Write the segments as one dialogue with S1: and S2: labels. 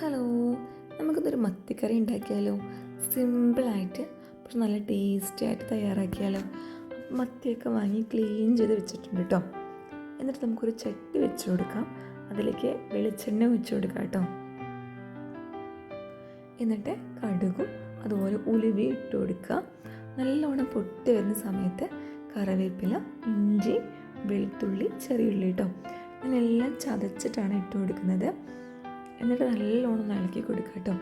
S1: Hello നമുക്കിതൊരു മത്തിക്കറി ഉണ്ടാക്കിയാലോ? സിമ്പിളായിട്ട് പക്ഷെ നല്ല ടേസ്റ്റി ആയിട്ട് തയ്യാറാക്കിയാലോ? മത്തിയൊക്കെ വാങ്ങി ക്ലീൻ ചെയ്ത് വെച്ചിട്ടുണ്ട് കേട്ടോ. എന്നിട്ട് നമുക്കൊരു ചട്ടി വെച്ച് കൊടുക്കാം. അതിലേക്ക് വെളിച്ചെണ്ണ വെച്ച് കൊടുക്കാം കേട്ടോ. എന്നിട്ട് കടുകും അതുപോലെ ഉലുവി ഇട്ട് കൊടുക്കുക. നല്ലോണം പൊട്ടി വരുന്ന സമയത്ത് കറിവേപ്പില ഇഞ്ചി വെളുത്തുള്ളി ചെറിയുള്ളി കേട്ടോ. ഞാനെല്ലാം ചതച്ചിട്ടാണ് ഇട്ട് കൊടുക്കുന്നത്. എന്നിട്ട് നല്ലോണം ഒന്ന് കൊടുക്കുക കേട്ടോ.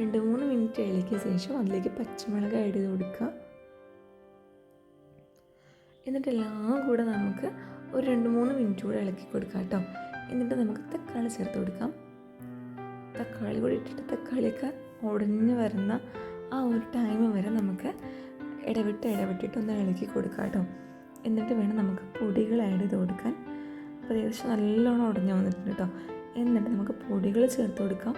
S1: രണ്ട് മൂന്ന് മിനിറ്റ് ഇളക്കിയ ശേഷം അതിലേക്ക് പച്ചമുളക് ആഡ് ചെയ്ത് കൊടുക്കുക. എന്നിട്ട് എല്ലാം കൂടെ നമുക്ക് ഒരു രണ്ട് മൂന്ന് മിനിറ്റ് കൂടെ ഇളക്കി കൊടുക്കുക കേട്ടോ. എന്നിട്ട് നമുക്ക് തക്കാളി ചേർത്ത് കൊടുക്കാം. തക്കാളി കൂടി ഇട്ടിട്ട് തക്കാളിയൊക്കെ ഉടഞ്ഞ് വരുന്ന ആ ഒരു ടൈം വരെ നമുക്ക് ഇടവിട്ട് ഇടവിട്ടിട്ട് ഒന്ന് ഇളക്കി കൊടുക്കുക കേട്ടോ. എന്നിട്ട് വേണം നമുക്ക് പൊടികൾ ആഡ് ചെയ്ത് കൊടുക്കാൻ. അപ്പോൾ ഏകദേശം നല്ലോണം ഉടഞ്ഞു വന്നിട്ടുണ്ട് കേട്ടോ. എന്നിട്ട് നമുക്ക് പൊടികൾ ചേർത്ത് കൊടുക്കാം.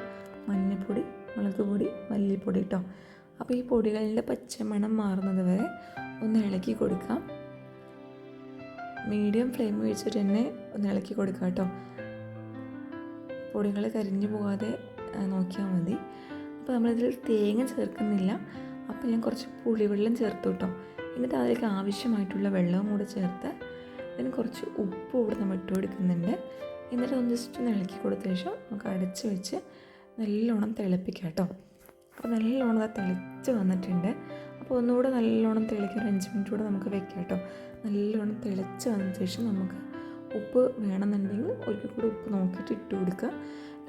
S1: മഞ്ഞൾപ്പൊടി മുളക് പൊടി മല്ലിപ്പൊടി കേട്ടോ അപ്പോൾ ഈ പൊടികളുടെ പച്ചമണം മാറുന്നത് വരെ ഒന്ന് ഇളക്കി കൊടുക്കാം. മീഡിയം ഫ്ലെയിം വെച്ചിട്ട് തന്നെ ഒന്ന് ഇളക്കി കൊടുക്കാം കേട്ടോ പൊടികൾ കരിഞ്ഞു പോകാതെ നോക്കിയാൽ മതി. അപ്പോൾ നമ്മളിതിൽ തേങ്ങ ചേർക്കുന്നില്ല. അപ്പോൾ ഞാൻ കുറച്ച് പുളിവെള്ളം ചേർത്തു കേട്ടോ എന്നിട്ട് അതിലേക്ക് ആവശ്യമായിട്ടുള്ള വെള്ളവും കൂടെ ചേർത്ത് അതിന് കുറച്ച് ഉപ്പ് കൂടെ നമ്മൾ ഇട്ട് കൊടുക്കുന്നുണ്ട്. എന്നിട്ട് ഒന്ന് ജസ്റ്റ് ഒന്ന് ഇളക്കി കൊടുത്ത ശേഷം നമുക്ക് അടച്ച് വെച്ച് നല്ലോണം തിളപ്പിക്കാം കേട്ടോ. അപ്പോൾ നല്ലോണം അത് തിളച്ച് വന്നിട്ടുണ്ട്. അപ്പോൾ ഒന്നുകൂടെ നല്ലോണം തിളക്കി ഒരു അഞ്ച് മിനിറ്റ് കൂടെ നമുക്ക് വെക്കാം കേട്ടോ. നല്ലോണം തിളച്ച് വന്ന ശേഷം നമുക്ക് ഉപ്പ് വേണമെന്നുണ്ടെങ്കിൽ ഒരിക്കൽ കൂടി ഉപ്പ് നോക്കിയിട്ട് ഇട്ട് കൊടുക്കുക.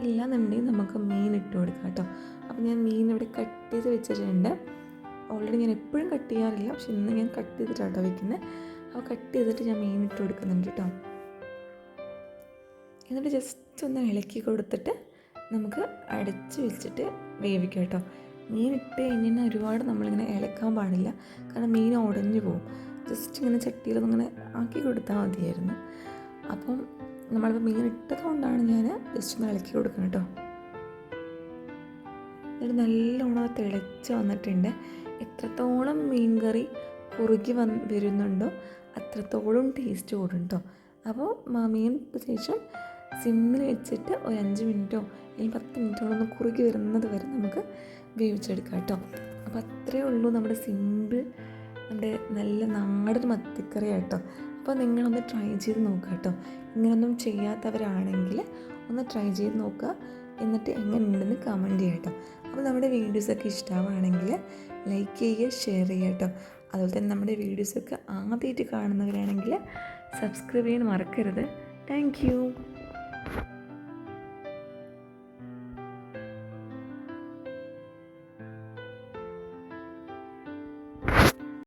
S1: ഇല്ലാന്നുണ്ടെങ്കിൽ നമുക്ക് മീൻ ഇട്ട് കൊടുക്കാം കേട്ടോ. അപ്പോൾ ഞാൻ മീൻ ഇവിടെ കട്ട് ചെയ്ത് വെച്ചിട്ടുണ്ട്. ഓൾറെഡി ഞാൻ എപ്പോഴും കട്ട് ചെയ്യാറില്ല. പക്ഷെ ഇന്ന് ഞാൻ കട്ട് ചെയ്തിട്ടാട്ടോ വെക്കുന്നത്. അപ്പോൾ കട്ട് ചെയ്തിട്ട് ഞാൻ മീൻ ഇട്ട് കൊടുക്കുന്നുണ്ട് കേട്ടോ. എന്നിട്ട് ജസ്റ്റ് ഒന്ന് ഇളക്കി കൊടുത്തിട്ട് നമുക്ക് അടച്ചു വെച്ചിട്ട് വേവിക്കാം കേട്ടോ. മീൻ ഇട്ട് കഴിഞ്ഞാൽ ഒരുപാട് നമ്മളിങ്ങനെ ഇളക്കാൻ പാടില്ല. കാരണം മീൻ ഉടഞ്ഞു പോകും. ജസ്റ്റ് ഇങ്ങനെ ചട്ടിയിലൊന്നിങ്ങനെ ആക്കി കൊടുത്താൽ മതിയായിരുന്നു. അപ്പം നമ്മളിപ്പോൾ മീൻ ഇട്ടത് കൊണ്ടാണ് ഞാൻ ജസ്റ്റ് ഒന്ന് ഇളക്കി കൊടുക്കുന്നത് കേട്ടോ. എന്നിട്ട് നല്ലോണം തിളച്ച് വന്നിട്ടുണ്ട്. എത്രത്തോളം മീൻ കറി കുറുകി വന്ന് വരുന്നുണ്ടോ അത്രത്തോളം ടേസ്റ്റ് കൂടും കേട്ടോ അപ്പോൾ മീൻ ശേഷം സിമ്മിൽ വെച്ചിട്ട് ഒരു അഞ്ച് മിനിറ്റോ അല്ലെങ്കിൽ പത്ത് മിനിറ്റോ ഒന്ന് കുറുകി വരുന്നത് വരെ നമുക്ക് വേവിച്ചെടുക്കാം കേട്ടോ. അപ്പോൾ അത്രയേ ഉള്ളൂ നമ്മുടെ സിമ്പിൾ നമ്മുടെ നല്ല നാടൻ മത്തിക്കറി കേട്ടോ അപ്പോൾ നിങ്ങളൊന്ന് ട്രൈ ചെയ്ത് നോക്കുക കേട്ടോ. ഇങ്ങനൊന്നും ചെയ്യാത്തവരാണെങ്കിൽ ഒന്ന് ട്രൈ ചെയ്ത് നോക്കുക. എന്നിട്ട് എങ്ങനെയുണ്ടെന്ന് കമന്റ് ചെയ്യുക കേട്ടോ. അപ്പോൾ നമ്മുടെ വീഡിയോസൊക്കെ ഇഷ്ടമാണെങ്കിൽ ലൈക്ക് ചെയ്യുക ഷെയർ ചെയ്യുക കേട്ടോ. അതുപോലെ തന്നെ നമ്മുടെ വീഡിയോസൊക്കെ ആദ്യമായിട്ട് കാണുന്നവരാണെങ്കിൽ സബ്സ്ക്രൈബ് ചെയ്യാൻ മറക്കരുത്. താങ്ക്